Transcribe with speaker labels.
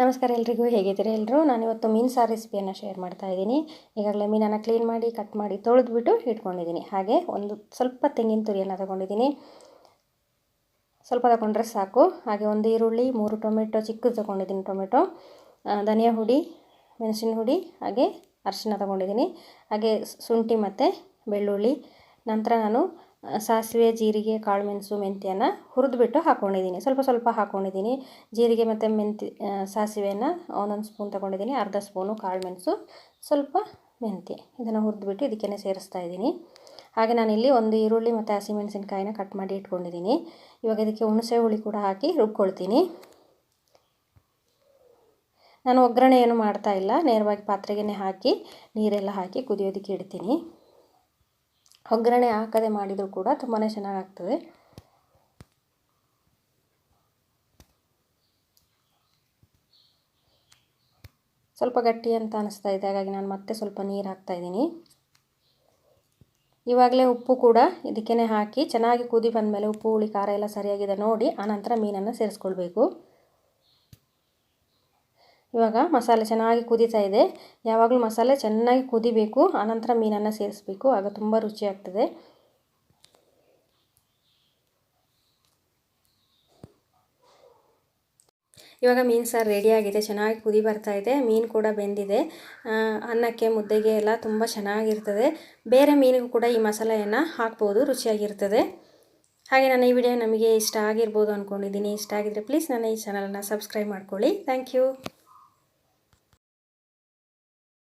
Speaker 1: ನಮಸ್ಕಾರ ಎಲ್ರಿಗೂ, ಹೇಗಿದ್ದೀರಿ ಎಲ್ಲರೂ ನಾನಿವತ್ತು ಮೀನು ಸಾರು ರೆಸಿಪಿಯನ್ನು ಶೇರ್ ಮಾಡ್ತಾ ಇದ್ದೀನಿ. ಈಗಾಗಲೇ ಮೀನನ್ನು ಕ್ಲೀನ್ ಮಾಡಿ ಕಟ್ ಮಾಡಿ ತೊಳೆದ್ಬಿಟ್ಟು ಇಟ್ಕೊಂಡಿದ್ದೀನಿ. ಹಾಗೆ ಒಂದು ಸ್ವಲ್ಪ ತೆಂಗಿನ ತುರಿಯನ್ನು ತಗೊಂಡಿದ್ದೀನಿ. ಸ್ವಲ್ಪ ತಗೊಂಡ್ರೆ ಸಾಕು. ಹಾಗೆ ಒಂದು ಈರುಳ್ಳಿ, ಮೂರು ಟೊಮೆಟೊ, ಚಿಕ್ಕದು ತೊಗೊಂಡಿದ್ದೀನಿ ಟೊಮೆಟೊ ಧನಿಯಾ ಹುಡಿ, ಮೆಣಸಿನ ಹುಡಿ, ಹಾಗೆ ಅರಿಶಿನ ತೊಗೊಂಡಿದ್ದೀನಿ. ಹಾಗೆ ಶುಂಠಿ ಮತ್ತು ಬೆಳ್ಳುಳ್ಳಿ. ನಂತರ ನಾನು ಸಾಸಿವೆ, ಜೀರಿಗೆ, ಕಾಳುಮೆಣಸು, ಮೆಂತ್ಯನ ಹುರಿದ್ಬಿಟ್ಟು ಹಾಕ್ಕೊಂಡಿದ್ದೀನಿ ಸ್ವಲ್ಪ ಸ್ವಲ್ಪ ಹಾಕ್ಕೊಂಡಿದ್ದೀನಿ ಜೀರಿಗೆ ಮತ್ತು ಮೆಂತ್ಯ ಸಾಸಿವೆಯನ್ನು ಒಂದೊಂದು ಸ್ಪೂನ್ ತೊಗೊಂಡಿದ್ದೀನಿ. ಅರ್ಧ ಸ್ಪೂನು ಕಾಳುಮೆಣಸು, ಸ್ವಲ್ಪ ಮೆಂತ್ಯ ಇದನ್ನು ಹುರಿದ್ಬಿಟ್ಟು ಇದಕ್ಕೆ ಸೇರಿಸ್ತಾ ಇದ್ದೀನಿ. ಹಾಗೆ ನಾನಿಲ್ಲಿ ಒಂದು ಈರುಳ್ಳಿ ಮತ್ತು ಹಸಿಮೆಣಸಿನ್ಕಾಯಿನ ಕಟ್ ಮಾಡಿ ಇಟ್ಕೊಂಡಿದ್ದೀನಿ. ಇವಾಗ ಇದಕ್ಕೆ ಹುಣಸೆ ಹುಳಿ ಕೂಡ ಹಾಕಿ ರುಬ್ಕೊಳ್ತೀನಿ. ನಾನು ಒಗ್ಗರಣೆ ಏನು ಮಾಡ್ತಾ ಇಲ್ಲ. ನೇರವಾಗಿ ಪಾತ್ರೆಗೆ ಹಾಕಿ ನೀರೆಲ್ಲ ಹಾಕಿ ಕುದಿಯೋದಕ್ಕೆ ಇಡ್ತೀನಿ. ಒಗ್ಗರಣೆ ಹಾಕದೆ ಮಾಡಿದರೂ ಕೂಡ ತುಂಬಾ ಚೆನ್ನಾಗಾಗ್ತದೆ. ಸ್ವಲ್ಪ ಗಟ್ಟಿ ಅಂತ ಅನಿಸ್ತಾ ಇದೆ, ಹಾಗಾಗಿ ನಾನು ಮತ್ತೆ ಸ್ವಲ್ಪ ನೀರು ಹಾಕ್ತಾಯಿದ್ದೀನಿ ಇವಾಗಲೇ ಉಪ್ಪು ಕೂಡ ಇದಕ್ಕೇ ಹಾಕಿ ಚೆನ್ನಾಗಿ ಕುದಿ ಬಂದಮೇಲೆ ಉಪ್ಪು, ಹುಳಿ, ಖಾರ ಎಲ್ಲ ಸರಿಯಾಗಿದೆ ನೋಡಿ, ಆನಂತರ ಮೀನನ್ನು ಸೇರಿಸ್ಕೊಳ್ಬೇಕು. ಇವಾಗ ಮಸಾಲೆ ಚೆನ್ನಾಗಿ ಕುದೀತಾ ಇದೆ. ಯಾವಾಗಲೂ ಮಸಾಲೆ ಚೆನ್ನಾಗಿ ಕುದಿಬೇಕು, ಆನಂತರ ಮೀನನ್ನು ಸೇರಿಸ್ಬೇಕು. ಆಗ ತುಂಬ ರುಚಿಯಾಗ್ತದೆ ಇವಾಗ ಮೀನು ಸಾರು ರೆಡಿಯಾಗಿದೆ ಚೆನ್ನಾಗಿ ಕುದಿ ಬರ್ತಾ ಇದೆ. ಮೀನು ಕೂಡ ಬೆಂದಿದೆ. ಅನ್ನಕ್ಕೆ, ಮುದ್ದೆಗೆ ಎಲ್ಲ ತುಂಬ ಚೆನ್ನಾಗಿರ್ತದೆ. ಬೇರೆ ಮೀನಿಗೂ ಕೂಡ ಈ ಮಸಾಲೆಯನ್ನು ಹಾಕ್ಬೋದು. ರುಚಿಯಾಗಿರ್ತದೆ. ಹಾಗೆ ನನ್ನ ಈ ವಿಡಿಯೋ ನಮಗೆ ಇಷ್ಟ ಆಗಿರ್ಬೋದು ಅಂದ್ಕೊಂಡಿದ್ದೀನಿ ಇಷ್ಟ ಆಗಿದ್ರೆ ಪ್ಲೀಸ್ ನನ್ನ ಈ ಚಾನಲನ್ನು ಸಬ್ಸ್ಕ್ರೈಬ್ ಮಾಡ್ಕೊಳ್ಳಿ. Thank you